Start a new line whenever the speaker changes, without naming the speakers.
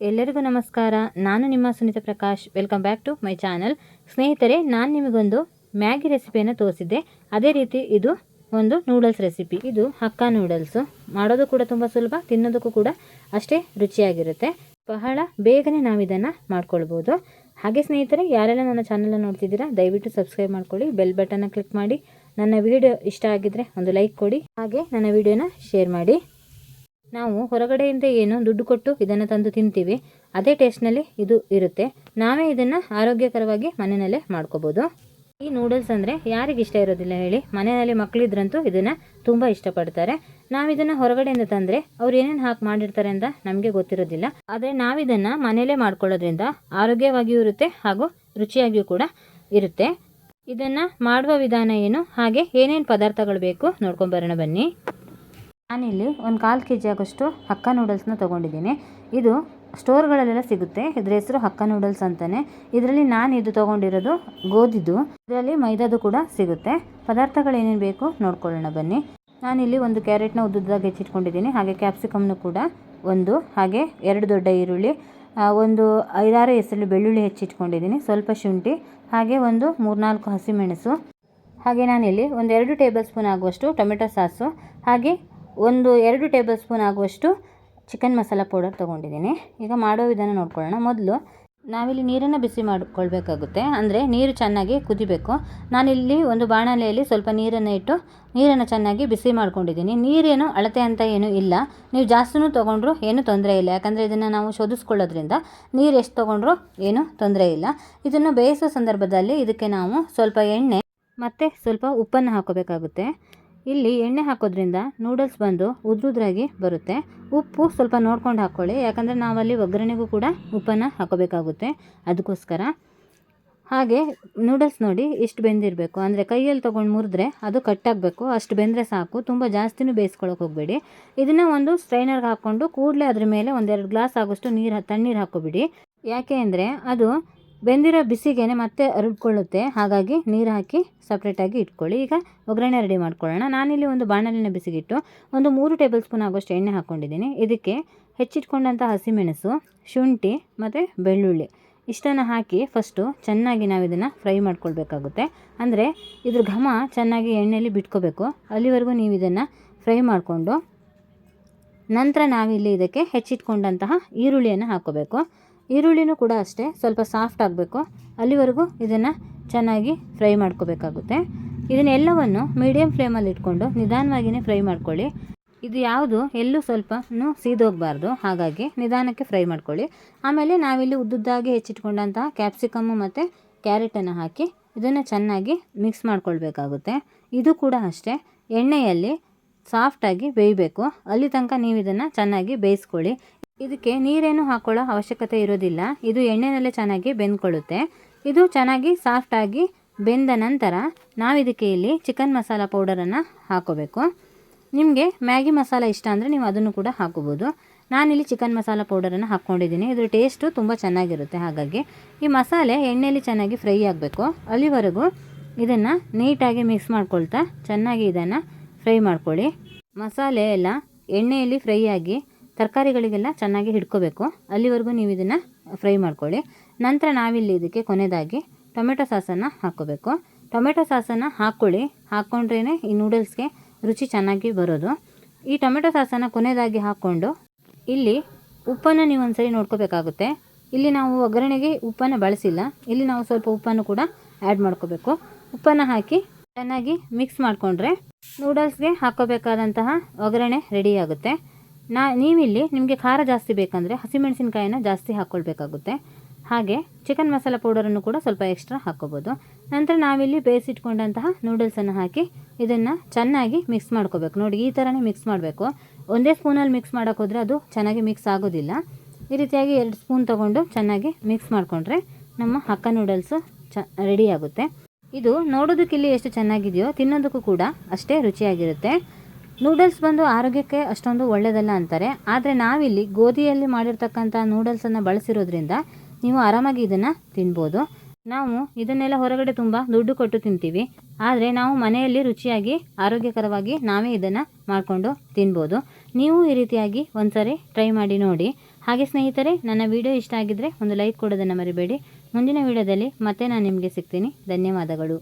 ಎಲ್ಲರಿಗೂ ನಮಸ್ಕಾರ. ನಾನು ನಿಮ್ಮ Sunita Prakash. Welcome back to my channel ಸ್ನೇಹಿತರೆ, ನಾನು ನಿಮಗೊಂದು ಮ್ಯಾಗಿ ರೆಸಿಪಿಯನ್ನು ತೋರಿಸಿದ್ದೆ. ಅದೇ ರೀತಿ ಇದು ಒಂದು ನೂಡಲ್ಸ್ ರೆಸಿಪಿ ಇದು ಹಕ್ಕ ನೂಡಲ್ಸು ಮಾಡೋದು ಕೂಡ ತುಂಬ ಸುಲಭ, ತಿನ್ನೋದಕ್ಕೂ ಕೂಡ ಅಷ್ಟೇ ರುಚಿಯಾಗಿರುತ್ತೆ. ಬಹಳ ಬೇಗನೆ ನಾವು ಇದನ್ನು ಮಾಡ್ಕೊಳ್ಬೋದು. ಹಾಗೆ ಸ್ನೇಹಿತರೆ, ಯಾರೆಲ್ಲ ನನ್ನ ಚಾನಲನ್ನು ನೋಡ್ತಿದ್ದೀರಾ, ದಯವಿಟ್ಟು ಸಬ್ಸ್ಕ್ರೈಬ್ ಮಾಡ್ಕೊಳ್ಳಿ ಬೆಲ್ ಬಟನ್ನ ಕ್ಲಿಕ್ ಮಾಡಿ. ನನ್ನ ವಿಡಿಯೋ ಇಷ್ಟ ಆಗಿದ್ದರೆ ಒಂದು ಲೈಕ್ ಕೊಡಿ, ಹಾಗೆ ನನ್ನ ವಿಡಿಯೋನ ಶೇರ್ ಮಾಡಿ. ನಾವು ಹೊರಗಡೆಯಿಂದ ಏನು ದುಡ್ಡು ಕೊಟ್ಟು ಇದನ್ನು ತಂದು ತಿಂತೀವಿ. ಅದೇ ಟೇಸ್ಟ್ನಲ್ಲಿ ಇದು ಇರುತ್ತೆ. ನಾವೇ ಇದನ್ನು ಆರೋಗ್ಯಕರವಾಗಿ ಮನೆಯಲ್ಲೇ ಮಾಡ್ಕೋಬೋದು. ಈ ನೂಡಲ್ಸ್ ಅಂದರೆ ಯಾರಿಗೆ ಇಷ್ಟ ಇರೋದಿಲ್ಲ ಹೇಳಿ. ಮನೆಯಲ್ಲಿ ಮಕ್ಕಳಿದ್ರಂತೂ ಇದನ್ನು ತುಂಬ ಇಷ್ಟಪಡ್ತಾರೆ. ನಾವು ಇದನ್ನು ಹೊರಗಡೆಯಿಂದ ತಂದರೆ ಅವ್ರು ಏನೇನು ಹಾಕಿ ಮಾಡಿರ್ತಾರೆ ಅಂತ ನಮಗೆ ಗೊತ್ತಿರೋದಿಲ್ಲ. ಆದರೆ ನಾವಿದನ್ನು ಮನೆಯಲ್ಲೇ ಮಾಡ್ಕೊಳ್ಳೋದ್ರಿಂದ ಆರೋಗ್ಯವಾಗಿಯೂ ಇರುತ್ತೆ ಹಾಗೂ ರುಚಿಯಾಗಿಯೂ ಕೂಡ ಇರುತ್ತೆ. ಇದನ್ನು ಮಾಡುವ ವಿಧಾನ ಏನು? ಹಾಗೆ ಏನೇನು ಪದಾರ್ಥಗಳು ಬೇಕು ನೋಡ್ಕೊಂಬರೋಣ ಬನ್ನಿ. ನಾನಿಲ್ಲಿ ಒಂದು ಕಾಲು ಕೆ ಜಿ ಆಗೋಷ್ಟು ಹಕ್ಕ ನೂಡಲ್ಸ್ನ ತೊಗೊಂಡಿದ್ದೀನಿ. ಇದು ಸ್ಟೋರ್ಗಳಲ್ಲೆಲ್ಲ ಸಿಗುತ್ತೆ. ಇದ್ರ ಹೆಸರು ಹಕ್ಕ ನೂಡಲ್ಸ್ ಅಂತಲೇ ಇದರಲ್ಲಿ ನಾನು ಇದು ತೊಗೊಂಡಿರೋದು ಗೋಧಿದು. ಇದರಲ್ಲಿ ಮೈದಾದು ಕೂಡ ಸಿಗುತ್ತೆ. ಪದಾರ್ಥಗಳು ಏನೇನು ಬೇಕು ನೋಡ್ಕೊಳ್ಳೋಣ ಬನ್ನಿ. ನಾನಿಲ್ಲಿ ಒಂದು ಕ್ಯಾರೆಟ್ನ ಉದ್ದುದ್ದಾಗಿ ಹೆಚ್ಚಿಟ್ಕೊಂಡಿದ್ದೀನಿ. ಹಾಗೆ ಕ್ಯಾಪ್ಸಿಕಮ್ನು ಕೂಡ ಒಂದು, ಹಾಗೆ ಎರಡು ದೊಡ್ಡ ಈರುಳ್ಳಿ ಒಂದು ಐದಾರು ಹೆಸರು ಬೆಳ್ಳುಳ್ಳಿ ಹೆಚ್ಚಿಟ್ಕೊಂಡಿದ್ದೀನಿ, ಸ್ವಲ್ಪ ಶುಂಠಿ, ಹಾಗೆ ಒಂದು ಮೂರ್ನಾಲ್ಕು ಹಸಿಮೆಣಸು. ಹಾಗೆ ನಾನಿಲ್ಲಿ ಒಂದೆರಡು ಟೇಬಲ್ ಸ್ಪೂನ್ ಆಗುವಷ್ಟು ಟೊಮೆಟೊ ಸಾಸು, ಹಾಗೆ ಒಂದು ಎರಡು ಟೇಬಲ್ ಸ್ಪೂನ್ ಆಗುವಷ್ಟು ಚಿಕನ್ ಮಸಾಲ ಪೌಡರ್ ತೊಗೊಂಡಿದ್ದೀನಿ. ಈಗ ಮಾಡೋ ವಿಧಾನ ನೋಡ್ಕೊಳ್ಳೋಣ. ಮೊದಲು ನಾವಿಲ್ಲಿ ನೀರನ್ನು ಬಿಸಿ ಮಾಡಿಕೊಳ್ಬೇಕಾಗುತ್ತೆ. ಅಂದರೆ ನೀರು ಚೆನ್ನಾಗಿ ಕುದಿಬೇಕು. ನಾನಿಲ್ಲಿ ಒಂದು ಬಾಣಲೆಯಲ್ಲಿ ಸ್ವಲ್ಪ ನೀರನ್ನು ಇಟ್ಟು ನೀರನ್ನು ಚೆನ್ನಾಗಿ ಬಿಸಿ ಮಾಡ್ಕೊಂಡಿದ್ದೀನಿ. ನೀರೇನು ಅಳತೆ ಅಂತ ಏನೂ ಇಲ್ಲ. ನೀವು ಜಾಸ್ತಿನೂ ತೊಗೊಂಡ್ರು ಏನೂ ತೊಂದರೆ ಇಲ್ಲ. ಯಾಕಂದರೆ ಇದನ್ನು ನಾವು ಶೋಧಿಸ್ಕೊಳ್ಳೋದ್ರಿಂದ ನೀರು ಎಷ್ಟು ತೊಗೊಂಡ್ರು ಏನೂ ತೊಂದರೆ ಇಲ್ಲ. ಇದನ್ನು ಬೇಯಿಸೋ ಸಂದರ್ಭದಲ್ಲಿ ಇದಕ್ಕೆ ನಾವು ಸ್ವಲ್ಪ ಎಣ್ಣೆ ಮತ್ತು ಸ್ವಲ್ಪ ಉಪ್ಪನ್ನು ಹಾಕೋಬೇಕಾಗುತ್ತೆ. ಇಲ್ಲಿ ಎಣ್ಣೆ ಹಾಕೋದ್ರಿಂದ ನೂಡಲ್ಸ್ ಬಂದು ಉದ್ರುದ್ರಾಗಿ ಬರುತ್ತೆ. ಉಪ್ಪು ಸ್ವಲ್ಪ ನೋಡ್ಕೊಂಡು ಹಾಕ್ಕೊಳ್ಳಿ, ಯಾಕಂದರೆ ನಾವಲ್ಲಿ ಒಗ್ಗರಣೆಗೂ ಕೂಡ ಉಪ್ಪನ್ನು ಹಾಕೋಬೇಕಾಗುತ್ತೆ ಅದಕ್ಕೋಸ್ಕರ. ಹಾಗೆ ನೂಡಲ್ಸ್ ನೋಡಿ ಇಷ್ಟು ಬೆಂದಿರಬೇಕು. ಅಂದರೆ ಕೈಯಲ್ಲಿ ತೊಗೊಂಡು ಮುರಿದ್ರೆ ಅದು ಕಟ್ಟಾಗಬೇಕು, ಅಷ್ಟು ಬೆಂದರೆ ಸಾಕು. ತುಂಬ ಜಾಸ್ತಿನೂ ಬೇಯಿಸ್ಕೊಳಕ್ಕೆ ಹೋಗಬೇಡಿ. ಇದನ್ನು ಒಂದು ಸ್ಟ್ರೈನರ್ಗೆ ಹಾಕ್ಕೊಂಡು ಕೂಡಲೇ ಅದ್ರ ಮೇಲೆ ಒಂದೆರಡು ಗ್ಲಾಸ್ ಆಗೋಷ್ಟು ನೀರು, ತಣ್ಣೀರು ಹಾಕೋಬಿಡಿ ಯಾಕೆ ಅಂದರೆ ಅದು ಬೆಂದಿರೋ ಬಿಸಿಗೆನೆ ಮತ್ತೆ ಅರಡ್ಕೊಳ್ಳುತ್ತೆ ಹಾಗಾಗಿ ನೀರು ಹಾಕಿ ಸಪ್ರೇಟಾಗಿ ಇಟ್ಕೊಳ್ಳಿ. ಈಗ ಒಗ್ಗರಣೆ ರೆಡಿ ಮಾಡ್ಕೊಳ್ಳೋಣ. ನಾನಿಲ್ಲಿ ಒಂದು ಬಾಣಲಿನ ಬಿಸಿಗಿಟ್ಟು ಒಂದು ಮೂರು ಟೇಬಲ್ ಸ್ಪೂನ್ ಆಗೋಷ್ಟು ಎಣ್ಣೆ ಹಾಕ್ಕೊಂಡಿದ್ದೀನಿ ಇದಕ್ಕೆ ಹೆಚ್ಚಿಟ್ಕೊಂಡಂಥ ಹಸಿಮೆಣಸು, ಶುಂಠಿ ಮತ್ತು ಬೆಳ್ಳುಳ್ಳಿ ಇಷ್ಟನ್ನು ಹಾಕಿ ಫಸ್ಟು ಚೆನ್ನಾಗಿ ನಾವು ಇದನ್ನು ಫ್ರೈ ಮಾಡ್ಕೊಳ್ಬೇಕಾಗುತ್ತೆ. ಅಂದರೆ ಇದ್ರ ಘಮ ಚೆನ್ನಾಗಿ ಎಣ್ಣೆಯಲ್ಲಿ ಬಿಟ್ಕೋಬೇಕು. ಅಲ್ಲಿವರೆಗೂ ನೀವು ಇದನ್ನು ಫ್ರೈ ಮಾಡಿಕೊಂಡು ನಂತರ ನಾವಿಲ್ಲಿ ಇದಕ್ಕೆ ಹೆಚ್ಚಿಟ್ಕೊಂಡಂತಹ ಈರುಳ್ಳಿಯನ್ನು ಹಾಕ್ಕೋಬೇಕು. ಈರುಳ್ಳಿನೂ ಕೂಡ ಅಷ್ಟೇ, ಸ್ವಲ್ಪ ಸಾಫ್ಟ್ ಆಗಬೇಕು. ಅಲ್ಲಿವರೆಗೂ ಇದನ್ನು ಚೆನ್ನಾಗಿ ಫ್ರೈ ಮಾಡ್ಕೋಬೇಕಾಗುತ್ತೆ. ಇದನ್ನೆಲ್ಲವನ್ನು ಮೀಡಿಯಮ್ ಫ್ಲೇಮಲ್ಲಿ ಇಟ್ಕೊಂಡು ನಿಧಾನವಾಗಿಯೇ ಫ್ರೈ ಮಾಡ್ಕೊಳ್ಳಿ. ಇದು ಯಾವುದು? ಎಲ್ಲೂ ಸ್ವಲ್ಪನೂ ಸೀದೋಗಬಾರ್ದು. ಹಾಗಾಗಿ ನಿಧಾನಕ್ಕೆ ಫ್ರೈ ಮಾಡ್ಕೊಳ್ಳಿ. ಆಮೇಲೆ ನಾವಿಲ್ಲಿ ಉದ್ದುದ್ದಾಗಿ ಹೆಚ್ಚಿಟ್ಕೊಂಡಂತಹ ಕ್ಯಾಪ್ಸಿಕಮ್ಮು ಮತ್ತು ಕ್ಯಾರೆಟನ್ನು ಹಾಕಿ ಇದನ್ನು ಚೆನ್ನಾಗಿ ಮಿಕ್ಸ್ ಮಾಡ್ಕೊಳ್ಬೇಕಾಗುತ್ತೆ. ಇದು ಕೂಡ ಅಷ್ಟೇ. ಎಣ್ಣೆಯಲ್ಲಿ ಸಾಫ್ಟಾಗಿ ಬೇಯಬೇಕು. ಅಲ್ಲಿ ತನಕ ನೀವು ಇದನ್ನು ಚೆನ್ನಾಗಿ ಬೇಯಿಸ್ಕೊಳ್ಳಿ. ಇದಕ್ಕೆ ನೀರೇನು ಹಾಕೊಳ್ಳೋ ಅವಶ್ಯಕತೆ ಇರೋದಿಲ್ಲ. ಇದು ಎಣ್ಣೆನಲ್ಲೇ ಚೆನ್ನಾಗಿ ಬೆಂದ್ಕೊಳ್ಳುತ್ತೆ. ಇದು ಚೆನ್ನಾಗಿ ಸಾಫ್ಟಾಗಿ ಬೆಂದ ನಂತರ ನಾವಿದಕ್ಕೆ ಇಲ್ಲಿ ಚಿಕನ್ ಮಸಾಲ ಪೌಡರನ್ನು ಹಾಕೋಬೇಕು. ನಿಮಗೆ ಮ್ಯಾಗಿ ಮಸಾಲ ಇಷ್ಟ ಅಂದರೆ ನೀವು ಅದನ್ನು ಕೂಡ ಹಾಕೋಬೋದು. ನಾನಿಲ್ಲಿ ಚಿಕನ್ ಮಸಾಲ ಪೌಡರನ್ನು ಹಾಕ್ಕೊಂಡಿದ್ದೀನಿ ಇದ್ರ ಟೇಸ್ಟು ತುಂಬ ಚೆನ್ನಾಗಿರುತ್ತೆ ಹಾಗಾಗಿ. ಈ ಮಸಾಲೆ ಎಣ್ಣೆಯಲ್ಲಿ ಚೆನ್ನಾಗಿ ಫ್ರೈ ಆಗಬೇಕು. ಅಲ್ಲಿವರೆಗೂ ಇದನ್ನು ನೀಟಾಗಿ ಮಿಕ್ಸ್ ಮಾಡ್ಕೊಳ್ತಾ ಚೆನ್ನಾಗಿ ಇದನ್ನು ಫ್ರೈ ಮಾಡ್ಕೊಳ್ಳಿ. ಮಸಾಲೆ ಎಲ್ಲ ಎಣ್ಣೆಯಲ್ಲಿ ಫ್ರೈ ಆಗಿ ತರಕಾರಿಗಳಿಗೆಲ್ಲ ಚೆನ್ನಾಗಿ ಹಿಡ್ಕೋಬೇಕು. ಅಲ್ಲಿವರೆಗೂ ನೀವು ಇದನ್ನು ಫ್ರೈ ಮಾಡ್ಕೊಳ್ಳಿ. ನಂತರ ನಾವಿಲ್ಲಿ ಇದಕ್ಕೆ ಕೊನೆಯದಾಗಿ ಟೊಮೆಟೊ ಸಾಸನ್ನು ಹಾಕ್ಕೋಬೇಕು. ಟೊಮೆಟೊ ಸಾಸನ್ನು ಹಾಕ್ಕೊಳ್ಳಿ. ಹಾಕ್ಕೊಂಡ್ರೇ ಈ ನೂಡಲ್ಸ್ಗೆ ರುಚಿ ಚೆನ್ನಾಗಿ ಬರೋದು. ಈ ಟೊಮೆಟೊ ಸಾಸನ್ನು ಕೊನೆಯದಾಗಿ ಹಾಕ್ಕೊಂಡು ಇಲ್ಲಿ ಉಪ್ಪನ್ನು ನೀವು ಒಂದ್ಸರಿ ನೋಡ್ಕೋಬೇಕಾಗುತ್ತೆ. ಇಲ್ಲಿ ನಾವು ಒಗ್ಗರಣೆಗೆ ಉಪ್ಪನ್ನು ಬಳಸಿಲ್ಲ. ಇಲ್ಲಿ ನಾವು ಸ್ವಲ್ಪ ಉಪ್ಪನ್ನು ಕೂಡ ಆ್ಯಡ್ ಮಾಡ್ಕೋಬೇಕು. ಉಪ್ಪನ್ನು ಹಾಕಿ ಚೆನ್ನಾಗಿ ಮಿಕ್ಸ್ ಮಾಡಿಕೊಂಡ್ರೆ ನೂಡಲ್ಸ್ಗೆ ಹಾಕೋಬೇಕಾದಂತಹ ಒಗ್ಗರಣೆ ರೆಡಿ ಆಗುತ್ತೆ. ನಾ ನೀವಿಲ್ಲಿ ನಿಮಗೆ ಖಾರ ಜಾಸ್ತಿ ಬೇಕಂದರೆ ಹಸಿಮೆಣಸಿನಕಾಯಿನ ಜಾಸ್ತಿ ಹಾಕ್ಕೊಳ್ಬೇಕಾಗುತ್ತೆ ಹಾಗೆ ಚಿಕನ್ ಮಸಾಲ ಪೌಡರನ್ನು ಕೂಡ ಸ್ವಲ್ಪ ಎಕ್ಸ್ಟ್ರಾ ಹಾಕ್ಕೋಬೋದು ನಂತರ ನಾವಿಲ್ಲಿ ಬೇಯಿಸಿಟ್ಕೊಂಡಂತಹ ನೂಡಲ್ಸನ್ನು ಹಾಕಿ ಇದನ್ನು ಚೆನ್ನಾಗಿ ಮಿಕ್ಸ್ ಮಾಡ್ಕೋಬೇಕು. ನೋಡಿ, ಈ ಥರನೇ ಮಿಕ್ಸ್ ಮಾಡಬೇಕು. ಒಂದೇ ಸ್ಪೂನಲ್ಲಿ ಮಿಕ್ಸ್ ಮಾಡೋಕ್ಕೋದ್ರೆ ಅದು ಚೆನ್ನಾಗಿ ಮಿಕ್ಸ್ ಆಗೋದಿಲ್ಲ. ಈ ರೀತಿಯಾಗಿ ಎರಡು ಸ್ಪೂನ್ ತೊಗೊಂಡು ಚೆನ್ನಾಗಿ ಮಿಕ್ಸ್ ಮಾಡಿಕೊಂಡ್ರೆ ನಮ್ಮ ಹಕ್ಕ ನೂಡಲ್ಸು ಚ ರೆಡಿ ಆಗುತ್ತೆ. ಇದು ನೋಡೋದಕ್ಕಿಲ್ಲಿ ಎಷ್ಟು ಚೆನ್ನಾಗಿದೆಯೋ, ತಿನ್ನೋದಕ್ಕೂ ಕೂಡ ಅಷ್ಟೇ ರುಚಿಯಾಗಿರುತ್ತೆ. ನೂಡಲ್ಸ್ ಬಂದು ಆರೋಗ್ಯಕ್ಕೆ ಅಷ್ಟೊಂದು ಒಳ್ಳೆಯದಲ್ಲ ಅಂತಾರೆ. ಆದರೆ ನಾವಿಲ್ಲಿ ಗೋಧಿಯಲ್ಲಿ ಮಾಡಿರ್ತಕ್ಕಂಥ ನೂಡಲ್ಸನ್ನು ಬಳಸಿರೋದ್ರಿಂದ ನೀವು ಆರಾಮಾಗಿ ಇದನ್ನು ತಿನ್ಬೋದು. ನಾವು ಇದನ್ನೆಲ್ಲ ಹೊರಗಡೆ ತುಂಬ ದುಡ್ಡು ಕೊಟ್ಟು ತಿಂತೀವಿ. ಆದರೆ ನಾವು ಮನೆಯಲ್ಲಿ ರುಚಿಯಾಗಿ, ಆರೋಗ್ಯಕರವಾಗಿ ನಾವೇ ಇದನ್ನು ಮಾಡಿಕೊಂಡು ತಿನ್ಬೋದು. ನೀವು ಈ ರೀತಿಯಾಗಿ ಒಂದ್ಸರಿ ಟ್ರೈ ಮಾಡಿ ನೋಡಿ. ಹಾಗೆ ಸ್ನೇಹಿತರೆ, ನನ್ನ ವಿಡಿಯೋ ಇಷ್ಟ ಆಗಿದ್ದರೆ ಒಂದು ಲೈಕ್ ಕೊಡೋದನ್ನು ಮರಿಬೇಡಿ. ಮುಂದಿನ ವಿಡಿಯೋದಲ್ಲಿ ಮತ್ತೆ ನಾನು ನಿಮಗೆ ಸಿಗ್ತೀನಿ. ಧನ್ಯವಾದಗಳು.